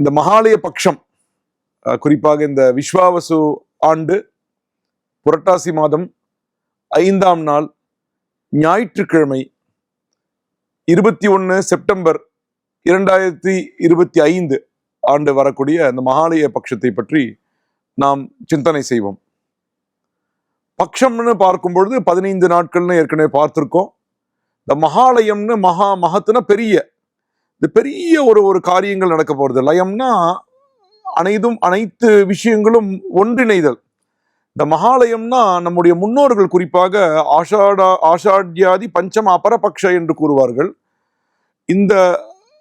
இந்த மகாலய பட்சம் குறிப்பாக இந்த விஸ்வாவசு ஆண்டு புரட்டாசி மாதம் ஐந்தாம் நாள் ஞாயிற்றுக்கிழமை இருபத்தி ஒன்று செப்டம்பர் இரண்டாயிரத்தி இருபத்தி ஐந்து ஆண்டு வரக்கூடிய அந்த மகாலய பட்சத்தை பற்றி நாம் சிந்தனை செய்வோம். பக்ஷம்னு பார்க்கும் பொழுது பதினைந்து நாட்கள்னு ஏற்கனவே பார்த்திருக்கோம். இந்த மகாலயம்னு மகா மகத்துனா பெரிய இந்த பெரிய ஒரு ஒரு காரியங்கள் நடக்க போகிறது லயம்னா அனைத்தும் அனைத்து விஷயங்களும் ஒன்றிணைதல். இந்த மகாலயம்னா நம்முடைய முன்னோர்கள் குறிப்பாக ஆஷாடா ஆஷாட்யாதி பஞ்சம அபரபக்ஷ என்று கூறுவார்கள். இந்த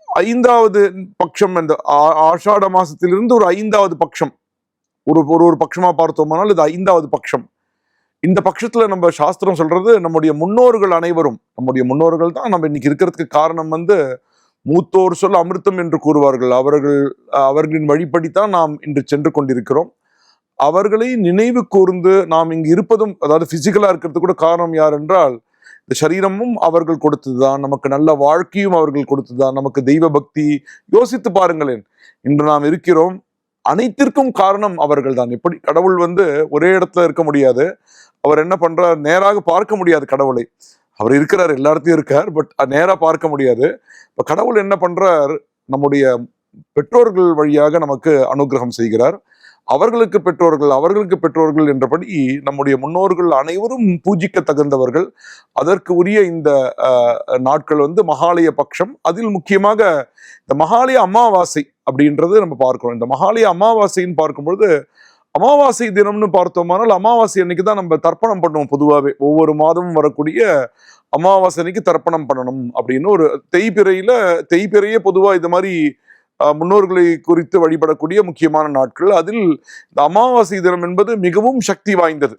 ஐந்தாவது பட்சம் அந்த ஆஷாட மாசத்திலிருந்து ஒரு ஐந்தாவது பட்சம் ஒரு ஒரு ஒரு பட்சமாக பார்த்தோமானால் இது ஐந்தாவது பட்சம் இந்த பட்சத்தில் நம்ம சாஸ்திரம் சொல்றது நம்முடைய முன்னோர்கள் அனைவரும் நம்முடைய முன்னோர்கள் தான் நம்ம இன்னைக்கு இருக்கிறதுக்கு காரணம் வந்து மூத்தோர் சொல் அமிர்தம் என்று கூறுவார்கள். அவர்கள் அவர்களின் வழிப்படித்தான் நாம் இன்று சென்று கொண்டிருக்கிறோம். அவர்களை நினைவு கூர்ந்து நாம் இங்கு இருப்பதும் அதாவது பிசிக்கலா இருக்கிறது கூட காரணம் யார் என்றால் இந்த சரீரமும் அவர்கள் கொடுத்ததுதான். நமக்கு நல்ல வாழ்க்கையும் அவர்கள் கொடுத்ததுதான். நமக்கு தெய்வ பக்தி. யோசித்து பாருங்களேன். இன்று நாம் இருக்கிறோம். அனைத்திற்கும் காரணம் அவர்கள் தான் எப்படி? கடவுள் வந்து ஒரே இடத்துல இருக்க முடியாது. அவர் என்ன பண்றார்? நேராக பார்க்க முடியாது கடவுளை. அவர் இருக்கிறார் எல்லா இடத்தையும் இருக்கார் பட் நேராக பார்க்க முடியாது. இப்போ கடவுள் என்ன பண்ணுறார் நம்முடைய பெற்றோர்கள் வழியாக நமக்கு அனுகிரகம் செய்கிறார். அவர்களுக்கு பெற்றோர்கள் அவர்களுக்கு பெற்றோர்கள் என்றபடி நம்முடைய முன்னோர்கள் அனைவரும் பூஜிக்க தகுந்தவர்கள். அதற்கு உரிய இந்த நாட்கள் வந்து மகாலய பட்சம் அதில் முக்கியமாக இந்த மகாலய அமாவாசை அப்படின்றது நம்ம பார்க்கிறோம். இந்த மகாலய அமாவாசைன்னு பார்க்கும்பொழுது அமாவாசை தினம்னு பார்த்தோமானால் அமாவாசை அன்னைக்கு தான் நம்ம தர்ப்பணம் பண்ணுவோம் பொதுவாகவே ஒவ்வொரு மாதமும் வரக்கூடிய அமாவாசை அன்னைக்கு தர்ப்பணம் பண்ணணும் அப்படின்னு ஒரு தேய்பிறையில தேய்பிறையே பொதுவாக இது மாதிரி முன்னோர்களை குறித்து வழிபடக்கூடிய முக்கியமான நாட்கள். அதில் இந்த அமாவாசை தினம் என்பது மிகவும் சக்தி வாய்ந்தது.